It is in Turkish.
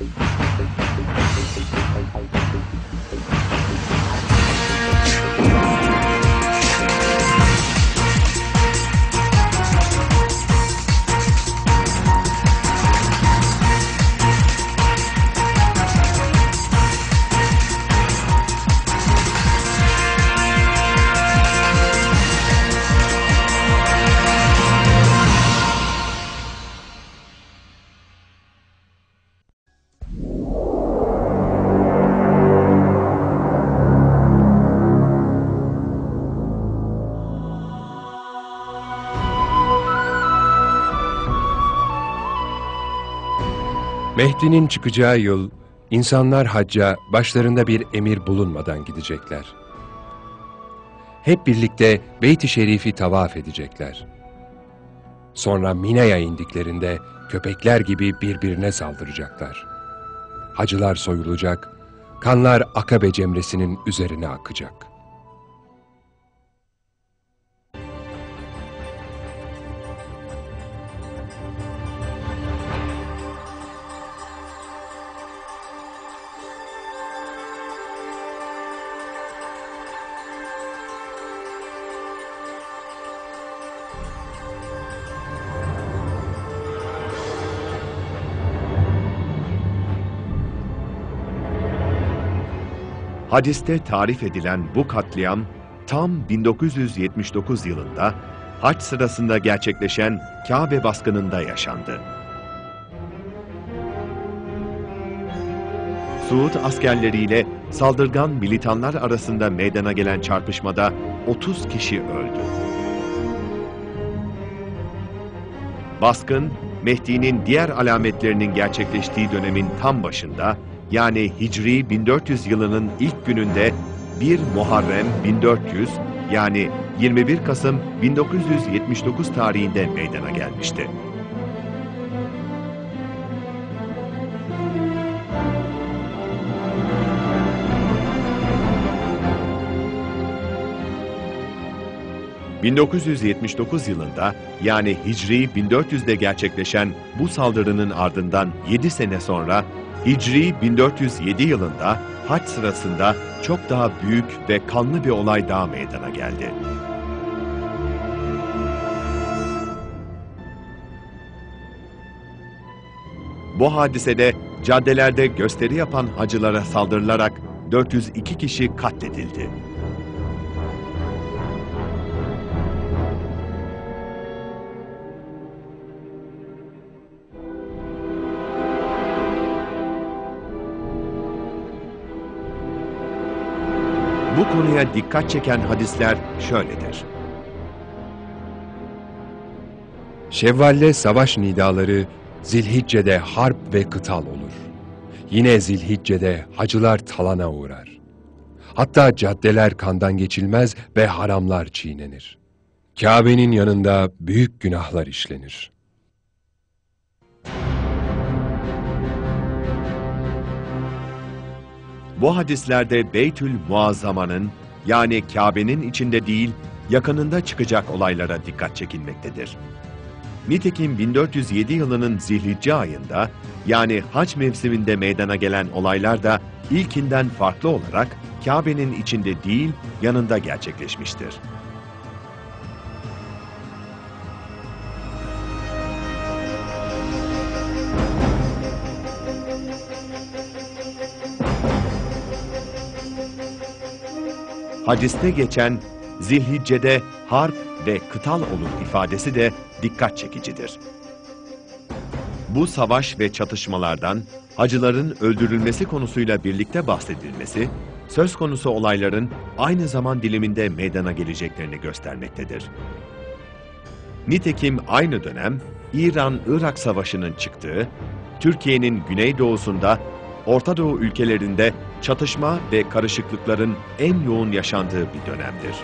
you. Mehdi'nin çıkacağı yıl, insanlar hacca başlarında bir emir bulunmadan gidecekler. Hep birlikte Beyt-i Şerif'i tavaf edecekler. Sonra Mina'ya indiklerinde köpekler gibi birbirine saldıracaklar. Hacılar soyulacak, kanlar Akabe cemresinin üzerine akacak.'' Hadiste tarif edilen bu katliam tam 1979 yılında haç sırasında gerçekleşen Kabe baskınında yaşandı. Suud askerleriyle saldırgan militanlar arasında meydana gelen çarpışmada 30 kişi öldü. Baskın, Mehdi'nin diğer alametlerinin gerçekleştiği dönemin tam başında yani Hicri 1400 yılının ilk gününde 1 Muharrem 1400 yani 21 Kasım 1979 tarihinde meydana gelmişti. ...1979 yılında yani Hicri 1400'de gerçekleşen bu saldırının ardından 7 sene sonra Hicri 1407 yılında haç sırasında çok daha büyük ve kanlı bir olay daha meydana geldi. Bu hadisede caddelerde gösteri yapan hacılara saldırılarak 402 kişi katledildi. Bu konuya dikkat çeken hadisler şöyledir. Şevval'de savaş nidaları, Zilhicce'de harp ve kıtal olur. Yine Zilhicce'de hacılar talana uğrar. Hatta caddeler kandan geçilmez ve haramlar çiğnenir. Kabe'nin yanında büyük günahlar işlenir. Bu hadislerde Beytül Muazzama'nın yani Kabe'nin içinde değil yakınında çıkacak olaylara dikkat çekilmektedir. Nitekim 1407 yılının Zilhicce ayında yani hac mevsiminde meydana gelen olaylar da ilkinden farklı olarak Kabe'nin içinde değil yanında gerçekleşmiştir. Hadiste geçen Zilhicce'de harp ve kıtal olur ifadesi de dikkat çekicidir. Bu savaş ve çatışmalardan hacıların öldürülmesi konusuyla birlikte bahsedilmesi, söz konusu olayların aynı zaman diliminde meydana geleceklerini göstermektedir. Nitekim aynı dönem İran-Irak Savaşı'nın çıktığı, Türkiye'nin güneydoğusunda Orta Doğu ülkelerinde çatışma ve karışıklıkların en yoğun yaşandığı bir dönemdir.